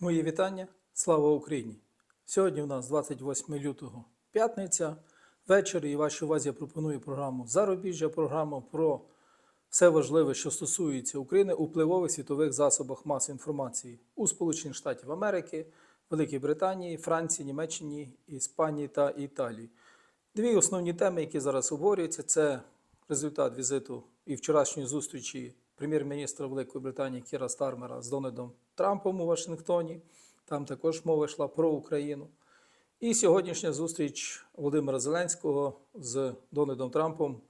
Мої вітання. Слава Україні! Сьогодні у нас 28 лютого п'ятниця. Вечір і вашій увазі я пропоную програму Зарубіжжя, програму про все важливе, що стосується України у впливових світових засобах масової інформації у Сполучених Штатів Америки, Великій Британії, Франції, Німеччині, Іспанії та Італії. Дві основні теми, які зараз обговорюються, це результат візиту і вчорашньої зустрічі прем'єр-міністра Великої Британії Кіра Стармера з Дональдом Трампом у Вашингтоні. Там також мова йшла про Україну. І сьогоднішня зустріч Володимира Зеленського з Дональдом Трампом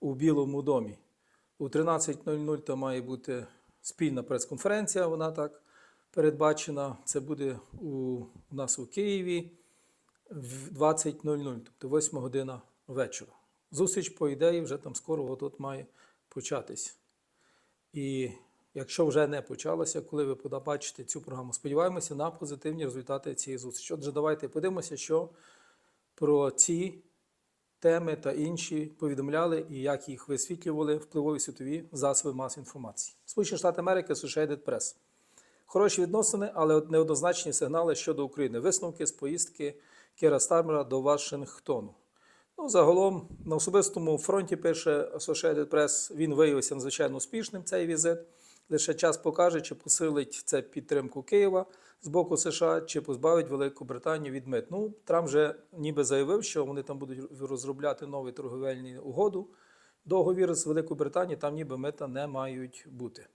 у Білому домі. У 13.00 там має бути спільна прес-конференція, вона так передбачена. Це буде у, нас у Києві в 20.00, тобто 8 година вечора. Зустріч, по ідеї, вже там скоро тут має початись. І якщо вже не почалося, коли ви побачите цю програму, сподіваємося на позитивні результати цієї зустрічі. Отже, давайте подивимося, що про ці теми та інші повідомляли і як їх висвітлювали впливові світові засоби масової інформації. Сполучені Штати Америки, Associated Press. Хороші відносини, але неоднозначні сигнали щодо України. Висновки з поїздки Кіра Стармера до Вашингтону. Ну, загалом на особистому фронті пише Associated Press, він виявився надзвичайно успішним цей візит. Лише час покаже, чи посилить це підтримку Києва з боку США, чи позбавить Велику Британію від мит. Ну, Трамп вже ніби заявив, що вони там будуть розробляти нову торговельну угоду. Договір з Великою Британією, там ніби мита не мають бути.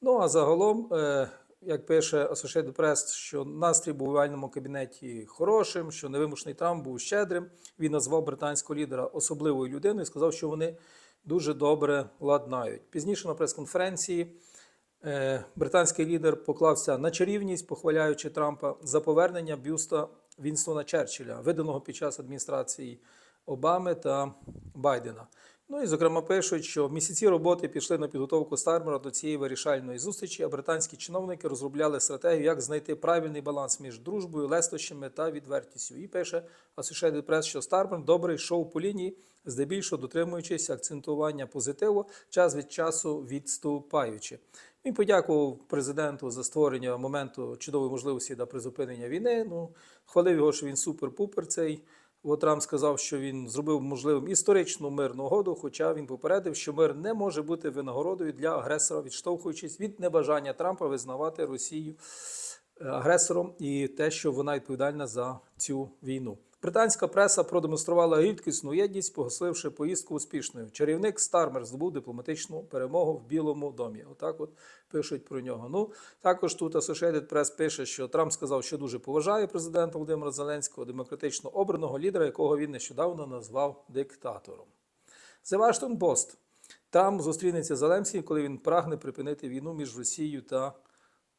Ну а загалом, е, як пише Associated Press, що настрій був у овальному кабінеті хорошим, що невимушений Трамп був щедрим. Він назвав британського лідера особливою людиною і сказав, що вони дуже добре ладнають. Пізніше на прес-конференції британський лідер поклався на чарівність, похваляючи Трампа за повернення бюста Вінстона Черчилля, виданого під час адміністрації Обами та Байдена. Ну і зокрема пишуть, що місяці роботи пішли на підготовку Стармера до цієї вирішальної зустрічі, а британські чиновники розробляли стратегію, як знайти правильний баланс між дружбою, лестощами та відвертістю. І пише Associated Press, що Стармер добре йшов по лінії, здебільшого дотримуючись акцентування позитиву, час від часу відступаючи. Він подякував президенту за створення моменту чудової можливості для призупинення війни. Ну, хвалив його, що він супер-пупер цей. От Трамп сказав, що він зробив можливим історичну мирну угоду, хоча він попередив, що мир не може бути винагородою для агресора, відштовхуючись від небажання Трампа визнавати Росію е, агресором і те, що вона відповідальна за цю війну. Британська преса продемонструвала рідкісну єдність, погасливши поїздку успішною. Чарівник Стармер здобув дипломатичну перемогу в Білому домі. Отак, от пишуть про нього. Ну також тут Associated Press пише, що Трамп сказав, що дуже поважає президента Володимира Зеленського, демократично обраного лідера, якого він нещодавно назвав диктатором. The Washington Post. Там зустрінеться Зеленський, коли він прагне припинити війну між Росією та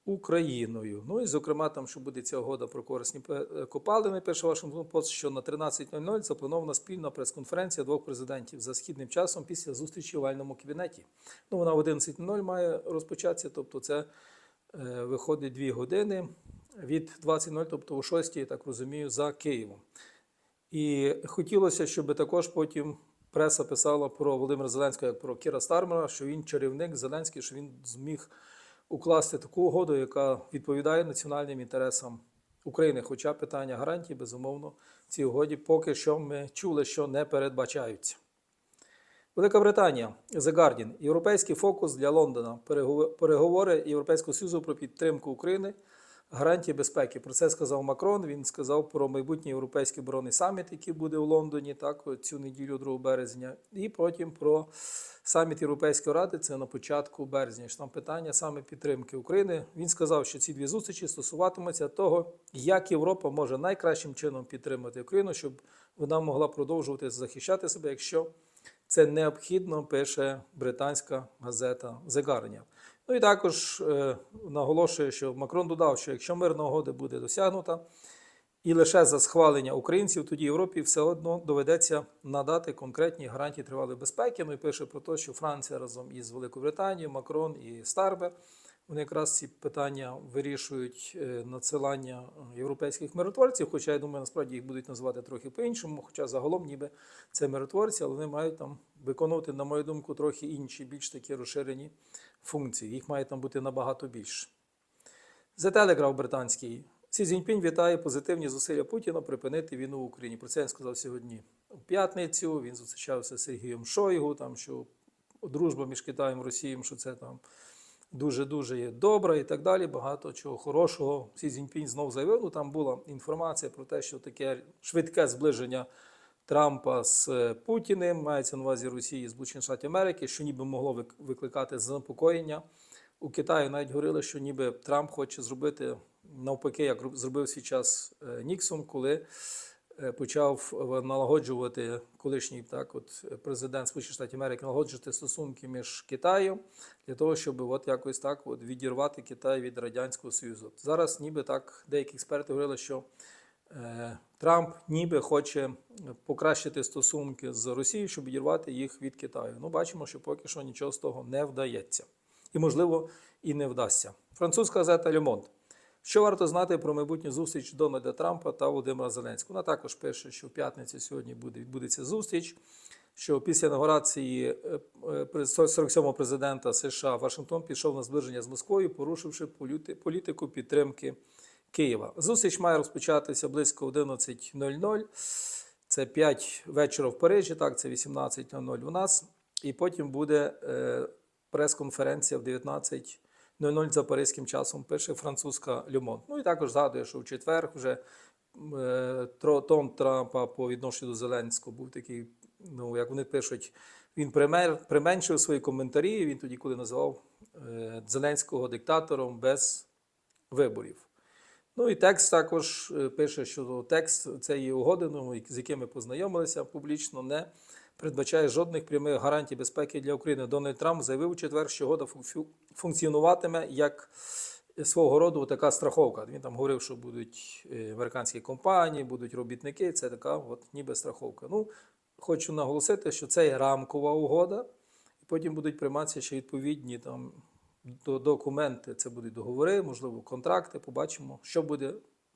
Україною. Ну і зокрема, там, що буде ця угода про корисні пе- копалини, пише Вашингтон Пост, що на 13.00 запланована спільна прес-конференція двох президентів за східним часом після зустрічі в овальному кабінеті. Ну, вона в 11.00 має розпочатися, тобто це е, виходить 2 години від 20.00, тобто о 6, я так розумію, за Києвом. І хотілося, щоб також потім преса писала про Володимира Зеленського як про Кіра Стармера, що він чарівник Зеленський, що він зміг укласти таку угоду, яка відповідає національним інтересам України. Хоча питання гарантій, безумовно, в цій угоді поки що ми чули, що не передбачаються. Велика Британія, The Guardian. Європейський фокус для Лондона. Переговори Європейського Союзу про підтримку України, гарантії безпеки. Про це сказав Макрон. Він сказав про майбутній європейський оборонний саміт, який буде у Лондоні, так, цю неділю 2 березня. І потім про саміт Європейської ради. Це на початку березня. Що там питання саме підтримки України. Він сказав, що ці дві зустрічі стосуватимуться того, як Європа може найкращим чином підтримати Україну, щоб вона могла продовжувати захищати себе, якщо це необхідно, пише британська газета The Guardian. Ну і також е, наголошує, що Макрон додав, що якщо мирна угода буде досягнута, і лише за схвалення українців, тоді Європі все одно доведеться надати конкретні гарантії тривалої безпеки. Ну і пише про те, що Франція разом із Великою Британією, Макрон і Старбер вони якраз ці питання вирішують е, надсилання європейських миротворців. Хоча я думаю, насправді їх будуть називати трохи по-іншому. Хоча загалом, ніби це миротворці, але вони мають там виконувати, на мою думку, трохи інші, більш такі розширені функції. Їх має там бути набагато більше. The Telegraph британський. Сі Цзіньпінь вітає позитивні зусилля Путіна припинити війну в Україні. Про це він сказав сьогодні у п'ятницю. Він зустрічався з Сергієм Шойгу, там що дружба між Китаєм і Росією, що це там дуже-дуже є добра і так далі. Багато чого хорошого. Сі Цзіньпінь знов заявив. Ну там була інформація про те, що таке швидке зближення Трампа з е, Путіним, мається на увазі Росії з Сполучених Штатів Америки, що ніби могло викликати занепокоєння. У Китаї навіть говорили, що ніби Трамп хоче зробити навпаки, як зробив свій час е, Ніксон, коли е, почав налагоджувати колишній так, от президент Сполучених Штатів Америки, налагоджувати стосунки між Китаєм для того, щоб от якось так от відірвати Китай від Радянського Союзу. Зараз ніби так деякі експерти говорили, що Трамп ніби хоче покращити стосунки з Росією, щоб відірвати їх від Китаю. Ну, бачимо, що поки що нічого з того не вдається. І, можливо, і не вдасться. Французька газета Le Що варто знати про майбутню зустріч Дональда Трампа та Володимира Зеленського? Вона також пише, що в п'ятницю сьогодні буде відбудеться зустріч. Що після інаугурації е, е, при- 47-го президента США Вашингтон пішов на зближення з Москвою, порушивши політику підтримки Києва. Зустріч має розпочатися близько 11.00. Це 5 вечора в Парижі, так, це 18.00 у нас. І потім буде е, прес-конференція в 19.00 за паризьким часом, пише французька Люмон. Ну і також згадує, що в четвер вже е, тон Трампа по відношенню до Зеленського був такий, ну як вони пишуть, він пример, применшив свої коментарі. Він тоді, коли називав е, Зеленського диктатором без виборів. Ну і текст також е, пише, що текст цієї угоди, ну, з яким ми познайомилися публічно, не передбачає жодних прямих гарантій безпеки для України. Дональд Трамп заявив у четвер, що угода функціонуватиме як свого роду така страховка. Він там говорив, що будуть е, американські компанії, будуть робітники. Це така, от ніби страховка. Ну, хочу наголосити, що це є рамкова угода, і потім будуть прийматися ще відповідні там документи. Це будуть договори, можливо, контракти. Побачимо, що буде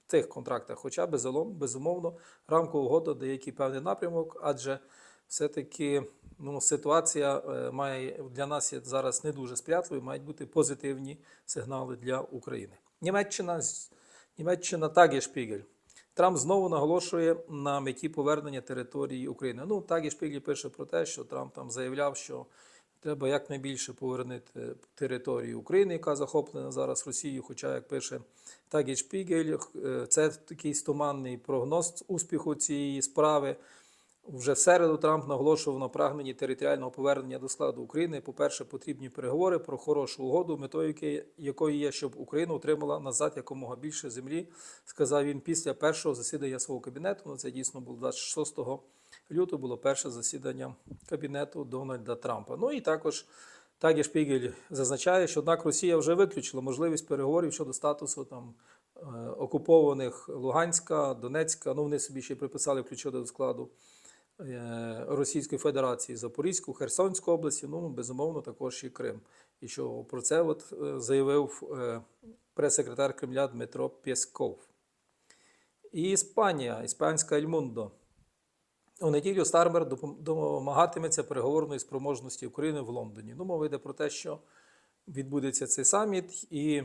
в цих контрактах. Хоча безумовно, рамкова угода дає який певний напрямок, адже все-таки ну, ситуація е, має для нас є зараз не дуже сприятливою, мають бути позитивні сигнали для України. Німеччина, Німеччина Тагешпігель. Трамп знову наголошує на меті повернення території України. Ну, Тагешпігель пише про те, що Трамп там заявляв, що треба якнайбільше повернути територію України, яка захоплена зараз Росією. Хоча, як пише Тагешпігель, е, це такий стоманний прогноз успіху цієї справи. Вже в середу Трамп наголошував на прагненні територіального повернення до складу України. По-перше, потрібні переговори про хорошу угоду, метою якої є, щоб Україна отримала назад якомога більше землі, сказав він після першого засідання свого кабінету. Ну, це дійсно було 26 лютого, було перше засідання кабінету Дональда Трампа. Ну і також Тагі Шпігель зазначає, що однак Росія вже виключила можливість переговорів щодо статусу там е, окупованих Луганська, Донецька. Ну вони собі ще приписали, включили до складу е, Російської Федерації Запорізьку, Херсонську області, ну безумовно також і Крим. І що про це от е, заявив прес-секретар Кремля Дмитро Пєсков. І Іспанія, іспанська Ельмундо. У неділю Стармер домагатиметься переговорної спроможності України в Лондоні. Ну, мова йде про те, що відбудеться цей саміт, і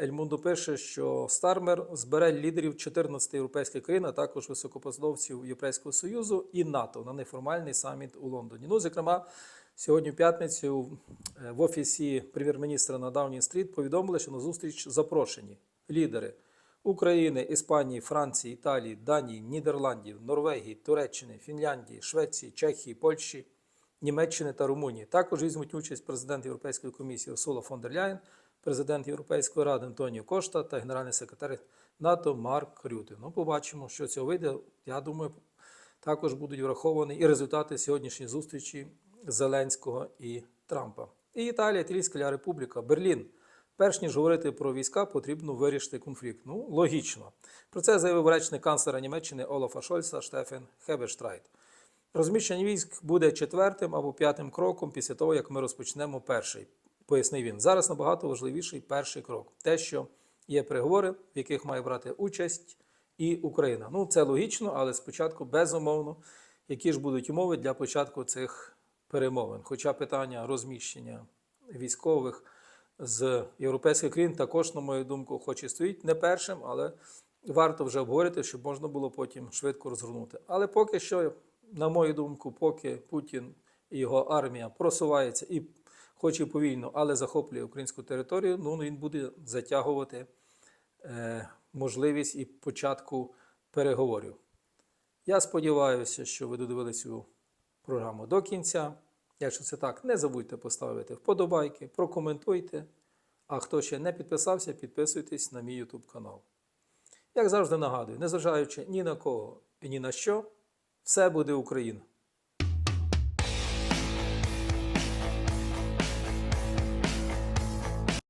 Ельмундо пише, що Стармер збере лідерів 14 європейських країн, а також високопосадовців Європейського Союзу і НАТО на неформальний саміт у Лондоні. Ну, зокрема, сьогодні в п'ятницю е, в офісі прем'єр-міністра на Даунінг Стріт повідомили, що на зустріч запрошені лідери України, Іспанії, Франції, Італії, Данії, Нідерландів, Норвегії, Туреччини, Фінляндії, Швеції, Чехії, Польщі, Німеччини та Румунії. Також візьмуть участь президент Європейської комісії Урсула фон дер Ляєн, президент Європейської ради Антоніо Кошта та генеральний секретар НАТО Марк Рюте. Ну, побачимо, що цього вийде. Я думаю, також будуть враховані і результати сьогоднішньої зустрічі Зеленського і Трампа. І Італія, Італійська Республіка, Берлін. Перш ніж говорити про війська, потрібно вирішити конфлікт. Ну, логічно. Про це заявив речник канцлера Німеччини Олафа Шольца Штефен Хеберштрайт. Розміщення військ буде четвертим або п'ятим кроком після того, як ми розпочнемо перший, пояснив він. Зараз набагато важливіший перший крок. Те, що є переговори, в яких має брати участь і Україна. Ну, це логічно, але спочатку безумовно, які ж будуть умови для початку цих перемовин. Хоча питання розміщення військових з європейських країн також, на мою думку, хоч і стоїть не першим, але варто вже обговорити, щоб можна було потім швидко розгорнути. Але поки що, на мою думку, поки Путін і його армія просувається і хоч і повільно, але захоплює українську територію, ну він буде затягувати е, можливість і початку переговорів. Я сподіваюся, що ви додивилися цю програму до кінця. Якщо це так, не забудьте поставити вподобайки, прокоментуйте. А хто ще не підписався, підписуйтесь на мій YouTube канал. Як завжди нагадую, незважаючи ні на кого і ні на що, все буде Україна.